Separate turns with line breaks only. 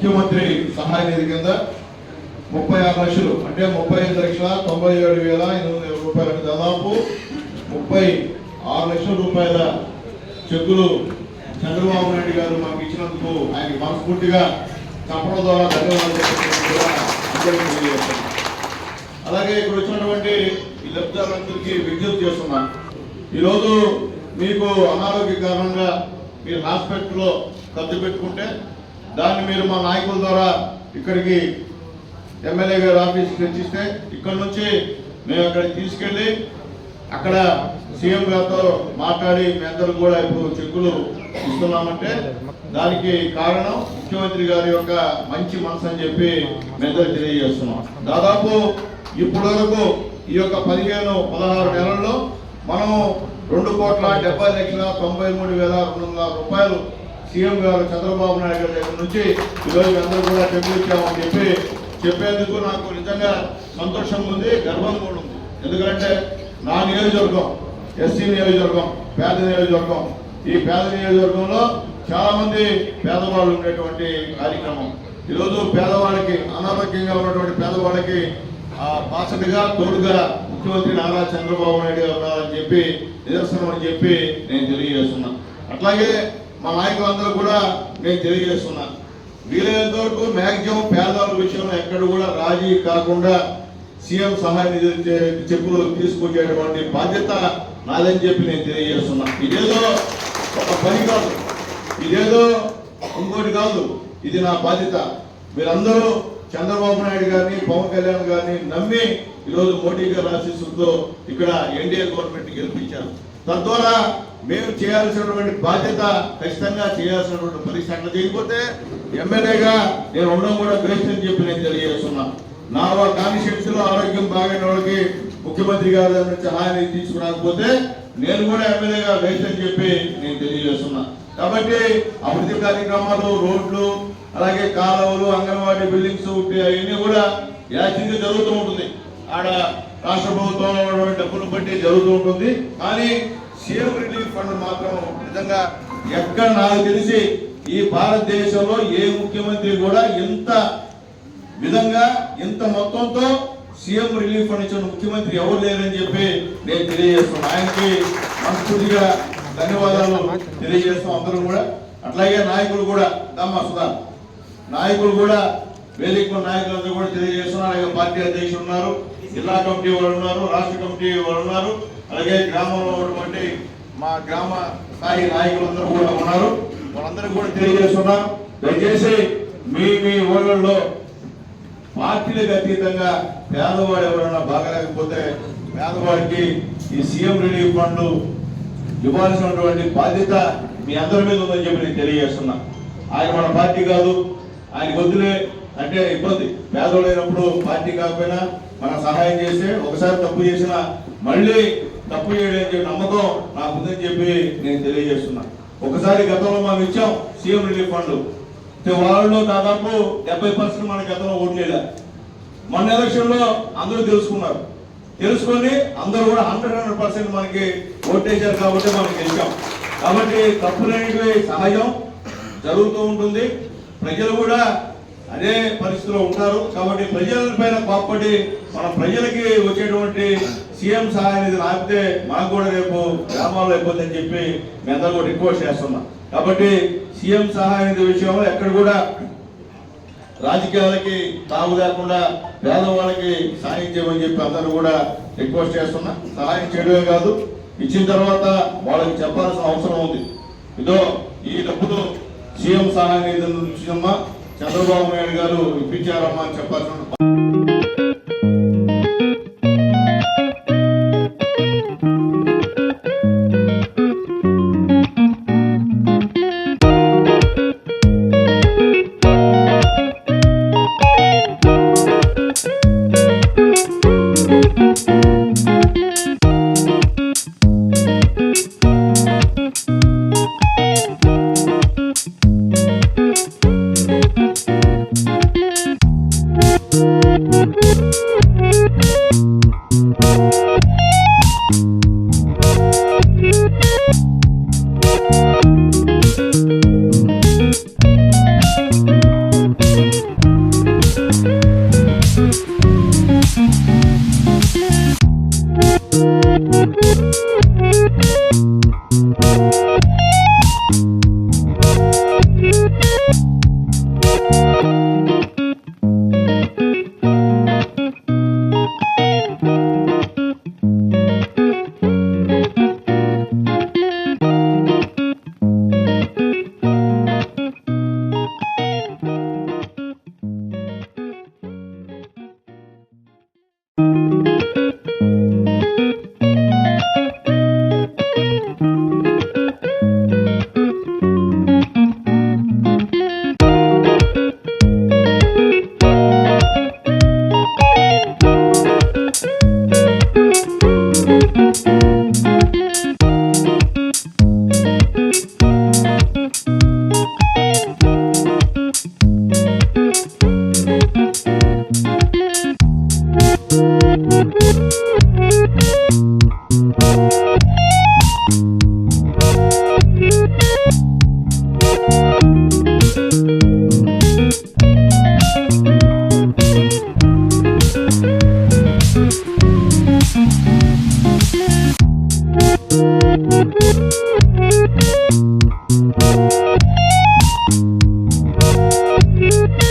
ముఖ్యమంత్రి సహాయ నిధి కింద ముప్పై ఆరు లక్షలు అంటే ముప్పై ఐదు లక్షల తొంభై ఏడు వేల ఎనిమిది రూపాయలకు దాదాపు ముప్పై ఆరు లక్షల రూపాయల చెక్కులు చంద్రబాబు నాయుడు గారు మాకు ఇచ్చినందుకు ఆయన మనస్ఫూర్తిగా చెప్పడం ద్వారా ధన్యవాదాలు అలాగే ఇక్కడ వచ్చినటువంటి ఈ లబ్ధిదారులందరికీ విజ్ఞప్తి చేస్తున్నాను. ఈరోజు మీకు అనారోగ్య కారణంగా మీరు హాస్పిటల్లో ఖర్చు పెట్టుకుంటే దాన్ని మీరు మా నాయకుల ద్వారా ఇక్కడికి ఎమ్మెల్యే గారి ఆఫీస్కి తెచ్చిస్తే ఇక్కడ నుంచి మేము అక్కడికి తీసుకెళ్ళి అక్కడ సీఎం గారితో మాట్లాడి మీ అందరూ కూడా ఇప్పుడు చెక్కులు ఇస్తున్నామంటే దానికి కారణం ముఖ్యమంత్రి గారి యొక్క మంచి మనసు అని చెప్పి మేము తెలియజేస్తున్నాం. దాదాపు ఇప్పటి వరకు ఈ యొక్క పదిహేను పదహారు నెలల్లో మనం రెండు కోట్ల డెబ్బై లక్షల తొంభై మూడు వేల రెండు వందల రూపాయలు సీఎం గారు చంద్రబాబు నాయుడు గారి దగ్గర నుంచి ఈరోజు అందరూ కూడా చెప్పులు చెప్పి చెప్పేందుకు నాకు నిజంగా సంతోషంగా ఉంది గర్వం కూడా ఉంది. ఎందుకంటే నా నియోజకవర్గం ఎస్సీ నియోజకవర్గం పేద నియోజకవర్గం. ఈ పేద నియోజకవర్గంలో చాలామంది పేదవాళ్ళు ఉండేటువంటి కార్యక్రమం. ఈరోజు పేదవాళ్ళకి అనారోగ్యంగా ఉన్నటువంటి పేదవాళ్ళకి ఆ బాసటగా తోడుగా ముఖ్యమంత్రి నారా చంద్రబాబు నాయుడు గారు ఉన్నారని చెప్పి నిదర్శనం అని చెప్పి నేను తెలియజేస్తున్నాను అట్లాగే మా నాయకులందరూ కూడా నేను తెలియజేస్తున్నా వీలైనంత వరకు మ్యాక్సిమం పేదవాళ్ళ విషయంలో ఎక్కడ కూడా రాజీ కాకుండా సీఎం సహాయ చెప్పులు తీసుకొచ్చేటువంటి బాధ్యత నాదని చెప్పి నేను తెలియజేస్తున్నా. ఇదేదో ఒక పని కాదు. ఇదేదో ఇంకోటి కాదు. ఇది నా బాధ్యత. మీరందరూ చంద్రబాబు నాయుడు గారిని పవన్ కళ్యాణ్ గారిని నమ్మి ఈరోజు మోడీ గారి ఆశీస్సులతో ఇక్కడ ఎన్డీఏ గవర్నమెంట్ గెలిపించారు. తద్వారా మేము చేయాల్సినటువంటి బాధ్యత ఖచ్చితంగా చేయాల్సినటువంటి పరిస్థితి అట్లా చేయకపోతే ఎమ్మెల్యేగా నేను ఉండడం కూడా గ్రేట్ అని చెప్పి నేను తెలియజేస్తున్నా. నా కాన్స్టిట్యూన్సీలో ఆరోగ్యం బాగైన వాళ్ళకి ముఖ్యమంత్రి గారి దగ్గర నుంచి హామీ తీసుకురాకపోతే నేను కూడా ఎమ్మెల్యేగా వేస్ట్ అని చెప్పి నేను తెలియజేస్తున్నా. కాబట్టి అభివృద్ధి కార్యక్రమాలు రోడ్లు అలాగే కాలువలు అంగన్వాడీ బిల్డింగ్స్ అవన్నీ కూడా యాక్టింగ్ జరుగుతూ ఉంటుంది. ఆడ రాష్ట్ర ప్రభుత్వం డబ్బులు బట్టి జరుగుతూ ఉంటుంది. కానీ సేవ్ రిలీఫ్ ఫండ్ మాత్రం నిజంగా ఎక్కడ నాకు తెలిసి ఈ భారతదేశంలో ఏ ముఖ్యమంత్రి కూడా ఇంత విధంగా ఇంత మొత్తంతో సీఎం రిలీఫ్ ఫండ్ ఇచ్చిన ముఖ్యమంత్రి ఎవరు లేరని చెప్పి నేను తెలియజేస్తున్నాను. ఆయనకి మనస్ఫూర్తిగా ధన్యవాదాలు తెలియజేస్తాం అందరూ కూడా. అట్లాగే నాయకులు కూడా దమ్మా సుధా నాయకులు కూడా వేదిక నాయకులందరూ కూడా తెలియజేస్తున్నారు. అలాగే పార్టీ అధ్యక్షులు ఉన్నారు. జిల్లా కమిటీ వాళ్ళు ఉన్నారు రాష్ట్ర కమిటీ వాళ్ళు ఉన్నారు అలాగే గ్రామంలో ఉన్నటువంటి మా గ్రామ స్థాయి నాయకులందరూ కూడా ఉన్నారు. వాళ్ళందరూ కూడా తెలియజేస్తున్నారు దయచేసి మీ మీ ఊళ్ళల్లో పార్టీలకు అతీతంగా పేదవాడు ఎవరైనా బాగలేకపోతే పేదవాడికి ఈ సీఎం రిలీఫ్ ఫండ్ ఇవ్వాల్సినటువంటి బాధ్యత మీ అందరి మీద ఉందని చెప్పి నేను తెలియజేస్తున్నా. ఆయన మన పార్టీ కాదు. ఆయన వద్దులే. అంటే ఇబ్బంది. పేదవాడైనప్పుడు పార్టీ కాకపోయినా మనం సహాయం చేస్తే ఒకసారి తప్పు చేసినా మళ్ళీ తప్పు చేయడం నమ్మకం నాకు ఉందని చెప్పి నేను తెలియజేస్తున్నా. ఒకసారి గతంలో మనం ఇచ్చాం సీఎం రిలీఫ్ ఫండ్. వాళ్ళలో దాదాపు డెబ్బై పర్సెంట్ మన గతంలో ఓట్లేదా మొన్న ఎలక్షన్లో అందరూ తెలుసుకున్నారు. తెలుసుకొని అందరూ కూడా హండ్రెడ్ హండ్రెడ్ పర్సెంట్ మనకి ఓటేశారు కాబట్టి మనం గెలిచాం. కాబట్టి తప్పులనేటివి సహజం జరుగుతూ ఉంటుంది. ప్రజలు కూడా అదే పరిస్థితిలో ఉంటారు. కాబట్టి ప్రజల పైన కోప్పటి మన ప్రజలకి వచ్చేటువంటి సీఎం సహాయం అనేది ఆపితే మాకు కూడా రేపు గ్రామాల్లో అయిపోతుందని చెప్పి మీ అందరూ కూడా రిక్వెస్ట్ చేస్తున్నాం. కాబట్టి సీఎం సహాయ నిధి విషయంలో ఎక్కడ కూడా రాజకీయాలకి తాగు లేకుండా పేదవాళ్ళకి సాయం చేయమని చెప్పి అందరూ కూడా రిక్వెస్ట్ చేస్తున్నా. సహాయం చేయడమే కాదు ఇచ్చిన తర్వాత వాళ్ళకి చెప్పాల్సిన అవసరం ఉంది. ఇదో ఈ డబ్బులు సీఎం సహాయ నిధి నుంచి అమ్మా చంద్రబాబు నాయుడు గారు ఇప్పించారమ్మా అని చెప్పాల్సిన Thank you.